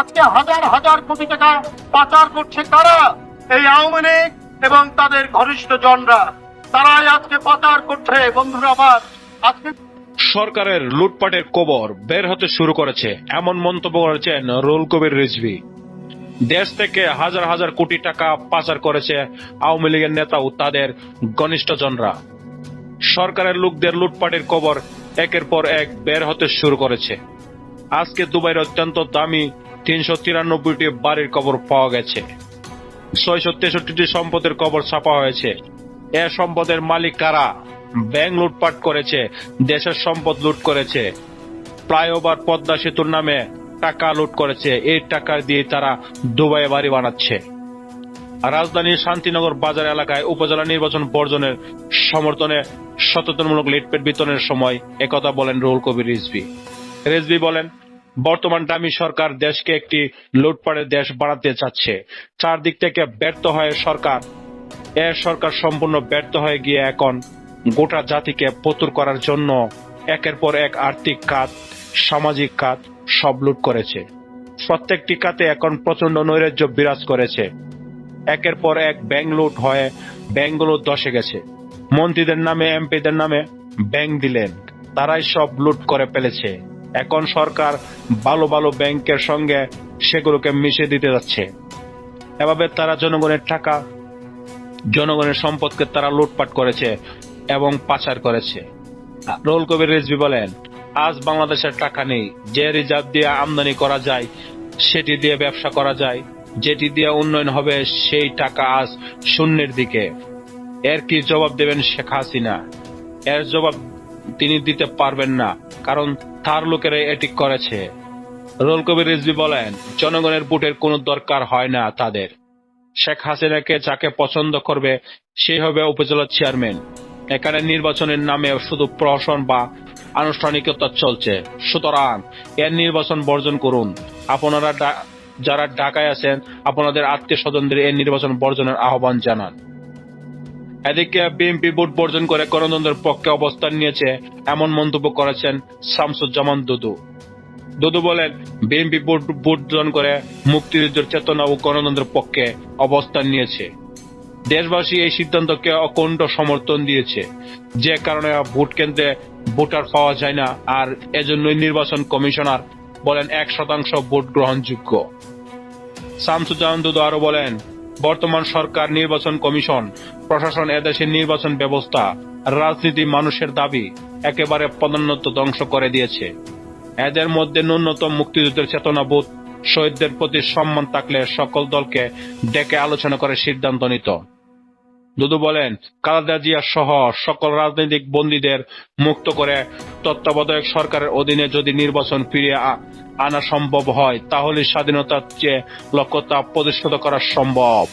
আজকে হাজার হাজার কোটি টাকা পাচার করছে কারা? এই আওয়ামী লীগ এবং তাদের ঘনিষ্ঠ জনরা। তারাই আজকে পাচার করছে, বন্ধুরা আমার। আজকে সরকারের লুটপাটের কবর বের হতে শুরু করেছে, এমন মন্তব্য করেছেন রুল কবির রিজভি। দেশ থেকে হাজার হাজার কোটি টাকা পাচার করেছে আওয়ামী লীগের নেতা ও তাদের ঘনিষ্ঠজনরা সরকারের লোকদের লুটপাটের কবর একের পর এক বের হতে শুরু করেছে। আজকে দুবাইয়ের অত্যন্ত দামি তিনশো তিরানব্বইটি বাড়ির কবর পাওয়া গেছে। ছয়শো তেষট্টিটি সম্পদের কবর ছাপা হয়েছে। এ সম্পদের মালিক কারা? ব্যাংক লুটপাট করেছে, দেশের সম্পদ লুট করেছে। ফ্লাইওভার পদ্মা সেতুর নামে টাকা লুট করেছে, এই টাকা দিয়ে তারা দুবাইয়ে বাড়ি বানাচ্ছে। রাজধানীর শান্তিনগর বাজার এলাকায় উপজেলা নির্বাচন বর্জনের সমর্থনে সচেতনমূলক লিটপেট বিতরণের সময় একথা বলেন রুহুল কবির রিজভি। রিজভি বলেন বর্তমান দামি সরকার দেশকে একটি লুটপাটের দেশ বানাতে চাচ্ছে। চারদিক থেকে ব্যর্থ হয়ে সরকার। এর সরকার সম্পূর্ণ ব্যর্থ হয়ে গিয়ে এখন গোটা জাতিকে পতুর করার জন্য একের পর এক আর্থিক খাত সামাজিক খাত সব লুট করেছে। প্রত্যেকটি খাতে এখন প্রচণ্ড নৈরাজ্য বিরাজ করেছে। একের পর এক ব্যাংক লুট হয়ে ব্যাংকগুলো দশে গেছে। মন্ত্রীদের নামে, এমপিদের নামে ব্যাংক দিলেন। তারাই সব লুট করে ফেলেছে। এখন সরকার ভালো ভালো ব্যাংকের সঙ্গে সেগুলোকে মিশে দিতে যাচ্ছে। এভাবে তারা জনগণের টাকা, জনগণের সম্পদকে তারা লুটপাট করেছে এবং পাচার করেছে। রোল কবির রেজবি বলেন, আজ বাংলাদেশের টাকা নেই। যে রিজার্ভ দিয়ে আমদানি করা যায়, সেটি দিয়ে ব্যবসা করা যায়। যেটি দিয়ে উন্নয়ন হবে, সেই টাকা আজ শূন্যের দিকে। এর কি জবাব দেবেন শেখ হাসিনা? এর জবাব তিনি দিতে পারবেন না, কারণ তার লোকেরা এটি করেছে। রোল কবির রিজবি বলেন, জনগণের ভোটের কোনো দরকার হয় না তাদের। শেখ হাসিনাকে যাকে পছন্দ করবে সেই হবে উপজেলা চেয়ারম্যান। এখানে নির্বাচনের নামে শুধু প্রহসন বা আনুষ্ঠানিকতা চলছে। সুতরাং এর নির্বাচন বর্জন করুন। আপনারা যারা ঢাকায় আছেন, আপনাদের আত্মীয় স্বজনদের এই নির্বাচন বর্জনের আহ্বান জানান। এদিকে বিএনপি ভোট বর্জন করে গণতন্ত্রের পক্ষে অবস্থান নিয়েছে এমন মন্তব্য করেছেন শামসুজ্জামান দুদু। দুদু বলেন, বিএনপি ভোট বর্জন করে মুক্তিযুদ্ধের চেতনা ও গণতন্ত্রের পক্ষে অবস্থান নিয়েছে। দেশবাসী এই সিদ্ধান্তকে অকণ্ঠ সমর্থন দিয়েছে। যে কারণে ভোট কেন্দ্রে ভোটার পাওয়া যায় না, আর এজন্যই নির্বাচন কমিশনার বলেন, এক শতাংশ ভোট গ্রহণযোগ্য। শামসুজ্জামান দুদু আরও বলেন বর্তমান সরকার নির্বাচন কমিশন, প্রশাসন এদেশের নির্বাচন ব্যবস্থা, রাজনীতি মানুষের দাবি একেবারে পদোন্নত ধ্বংস করে দিয়েছে। এদের মধ্যে ন্যূনতম মুক্তিযুদ্ধের চেতনাবোধ, শহীদদের প্রতি সম্মান থাকলে সকল দলকে ডেকে আলোচনা করে সিদ্ধান্ত নিত। দুদু বলেন কালাদা জিয়া সহ সকল রাজনৈতিক বন্দীদের মুক্ত করে তত্ত্বাবধায়ক সরকারের অধীনে যদি নির্বাচন ফিরে আনা সম্ভব হয়, তাহলে স্বাধীনতার চেয়ে লক্ষ্যতা প্রতিষ্ঠিত করা সম্ভব।